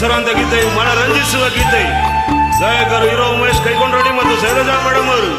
ಹೆಸರಾಂತ ಗೀತೆ ಮನ ರಂಜಿಸುವ ಗೀತೆ ಗಾಯಕರು ಇರೋ ಉಮೇಶ್ ಕೈಗೊಂಡ್ರಡಿ ಮತ್ತು ಶೈಲಜಾ ಮೇಡಮ್ ಅವರು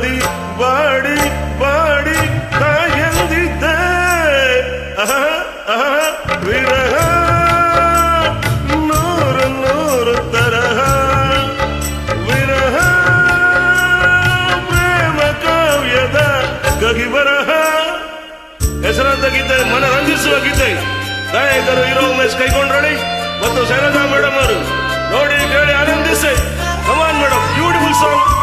ಮನದಿ ಬಾಡಿ ಬಾಡಿ ಕಾಯಂದಿದ್ದೆ. ವಿರಹ. ನೂರು ನೂರು ತರಹ. ವಿರಹ, ಪ್ರೇಮ ಕಾವ್ಯದ ಗಗಿ ಬರಹ ಹೆಸರಾಂತ ಗೀತೆ, ಮನರಂಜಿಸುವ ಗೀತೆ. ಗಾಯಕರು ಹೀರೋ ಉಮೇಶ್ ಕೈಗೊಂಡ್ರಳಿ ಮತ್ತು ಶೈಲಜಾ ಮೇಡಮ್ ಅವರು. ನೋಡಿ ಕೇಳಿ ಆನಂದಿಸಿ. Come on madam beautiful song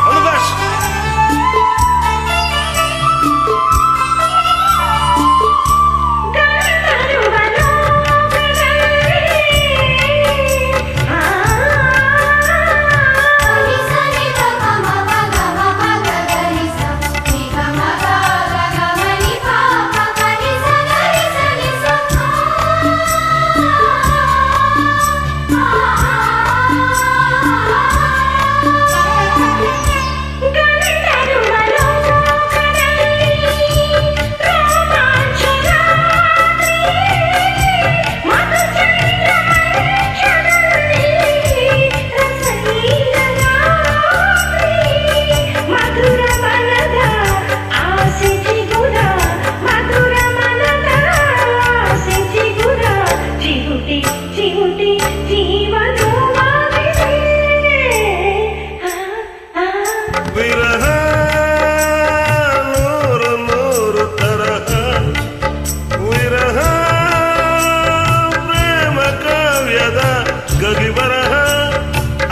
ಗಗಿ ಬರಹ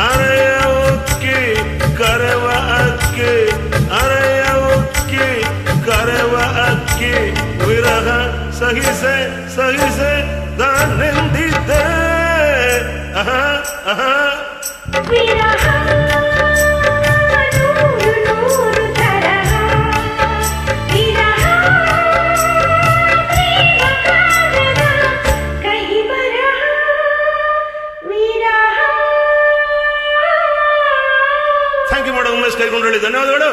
ಅರೆಯ ಉಕ್ಕಿ ಕರೆವ ಅಕ್ಕಿ ಅರೆಯ ಉಕ್ಕಿ ಕರೆವ ಅಕ್ಕಿ ವಿರಹ ಸಹಿಸೆ ಸಹಿಸೆ ನಾನೆಂದಿದ್ದೆ ಅಹ ಅಹ ವಿರಹ కాంప్రమైజ్ కలిగి ఉండలేదు ధన్యవాదాలు